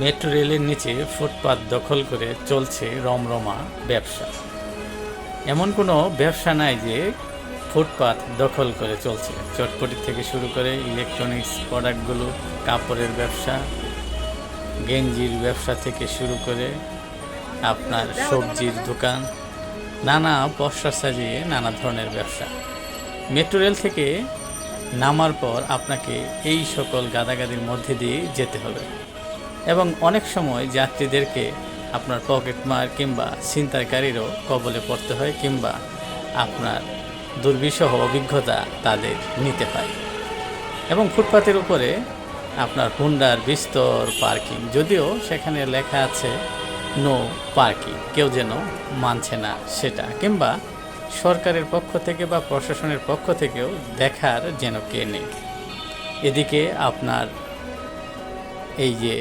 Metro রেলের নিচে ফুটপাত দখল করে চলছে রমরমা ব্যবসা। এমন কোনো ব্যবসা নাই যে ফুটপাত দখল করে চলছে। চটপটি থেকে শুরু করে ইলেকট্রনিক্স প্রোডাক্টগুলো কাপড়ের ব্যবসা, গেঞ্জির ব্যবসা থেকে শুরু করে আপনার সবজির দোকান, নানা পশা সাজিয়ে নানা ধরনের ব্যবসা। মেট্রো রেল থেকে নামার পর আপনাকে এই সকল গাদাগাদির মধ্যে দিয়ে যেতে হবে। এবং অনেক সময় যাত্রীদেরকে আপনার পকেটমার কিংবা ছিনতাইকারীরও কবলে পড়তে হয় কিংবা আপনার দুর্বিষহ অভিজ্ঞতা তাদের নিতে হয়। এবং ফুটপাতের উপরে আপনার হুন্ডার বিস্তর পার্কিং, যদিও সেখানে লেখা আছে, নো পার্কিং কেউ যেন মানছে না সেটা, কিংবা সরকারের পক্ষ থেকে বা প্রশাসনের পক্ষ থেকেও দেখার যেন কে নেই। এদিকে আপনার এই যে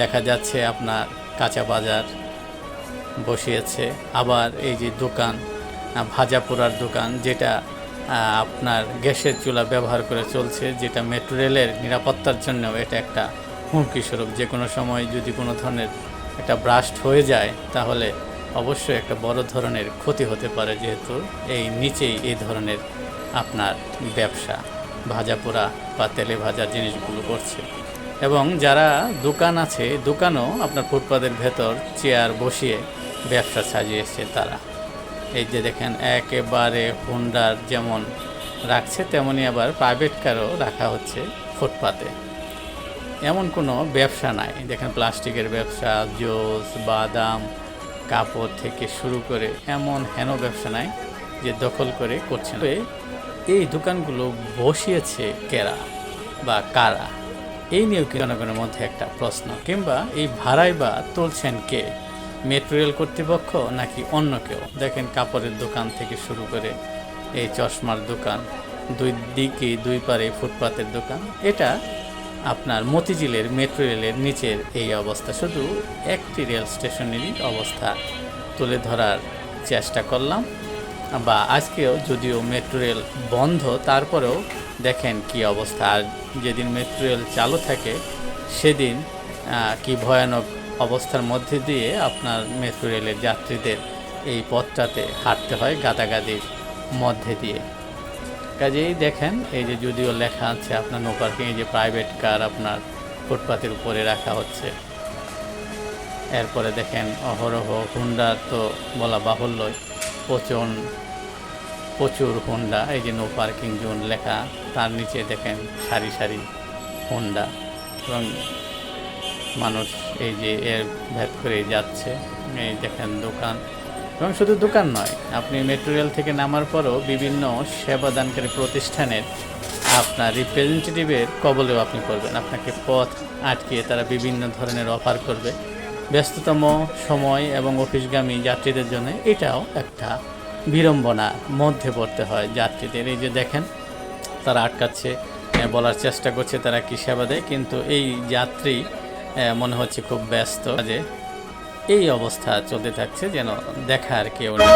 দেখা যাচ্ছে আপনার কাঁচা বাজার বসিয়েছে। আবার এই যে দোকান ভাজা পোড়ার দোকান, যেটা আপনার গ্যাসের চুলা ব্যবহার করে চলছে, যেটা মেট্রো রেলের নিরাপত্তার জন্য এটা একটা হুমকি স্বরূপ। যে কোনো সময় যদি কোনো ধরনের একটা ব্রাস্ট হয়ে যায়, তাহলে অবশ্যই একটা বড় ধরনের ক্ষতি হতে পারে, যেহেতু এই নিচেই এই ধরনের আপনার ব্যবসা, ভাজা পোড়া বা তেলে ভাজা জিনিসগুলো করছে। এবং যারা দোকান আছে, দোকানও আপনার ফুটপাতের ভেতর চেয়ার বসিয়ে ব্যবসা সাজিয়েছে তারা। এই যে দেখেন, একেবারে হুন্ডার যেমন রাখছে তেমনই আবার প্রাইভেট কারও রাখা হচ্ছে ফুটপাতে। এমন কোনো ব্যবসা নাই। দেখেন, প্লাস্টিকের ব্যবসা, জুস, বাদাম, কাপড় থেকে শুরু করে এমন হেন ব্যবসা নাই যে দখল করে করছে এই দোকানগুলো বসিয়েছে কেরা বা কারা? এই নিয়েও জনগণের মধ্যে একটা প্রশ্ন, কিংবা এই ভাড়াই বা তুলছেন কে? মেট্রো রেল কর্তৃপক্ষ নাকি অন্য কেউ? দেখেন কাপড়ের দোকান থেকে শুরু করে এই চশমার দোকান, দুই দিকে দুই পারে ফুটপাতের দোকান। এটা আপনার মতিঝিলের মেট্রো রেলের নিচের এই অবস্থা। শুধু একটি রেল স্টেশনেরই অবস্থা তুলে ধরার চেষ্টা করলাম। বা আজকেও যদিও মেট্রো রেল বন্ধ, তারপরেও দেখেন কি অবস্থা। আর যেদিন মেট্রো রেল চালু থাকে, সেদিন কি ভয়ানক অবস্থার মধ্যে দিয়ে আপনার মেট্রো রেলের যাত্রীদের এই পথটাতে হাঁটতে হয় গাদাগাদির মধ্যে দিয়ে। কাজেই দেখেন, এই যে যদিও লেখা আছে আপনার নো পার্কিং এই যে প্রাইভেট কার আপনার ফুটপাতের উপরে রাখা হচ্ছে। এরপরে দেখেন অহরহ হুন্ডার তো বলা বাহুল্যই। প্রচুর প্রচুর হুন্ডা এই যে নো পার্কিং জোন লেখা, তার নিচে দেখেন সারি সারি হুন্ডা এবং মানুষ এই যে এর ভেদ করে যাচ্ছে, এই দেখেন দোকান। এবং শুধু দোকান নয়, আপনি মেট্রো রেল থেকে নামার পরও বিভিন্ন সেবাদানকারী প্রতিষ্ঠানের আপনার রিপ্রেজেন্টেটিভের কবলেও আপনি করবেন। আপনাকে পথ আটকিয়ে তারা বিভিন্ন ধরনের অফার করবে। ব্যস্ততম সময় এবং অফিসগামী যাত্রীদের জন্য এটাও একটা বিড়ম্বনার মধ্যে পড়তে হয় যাত্রীদের। এই যে দেখেন, তারা আটকাচ্ছে বলার চেষ্টা করছে, তারা কি সেবা দেয়, কিন্তু এই যাত্রী মনে হচ্ছে খুব ব্যস্ত। যে এই অবস্থা চলতে থাকছে, যেন দেখার কেউ নেই।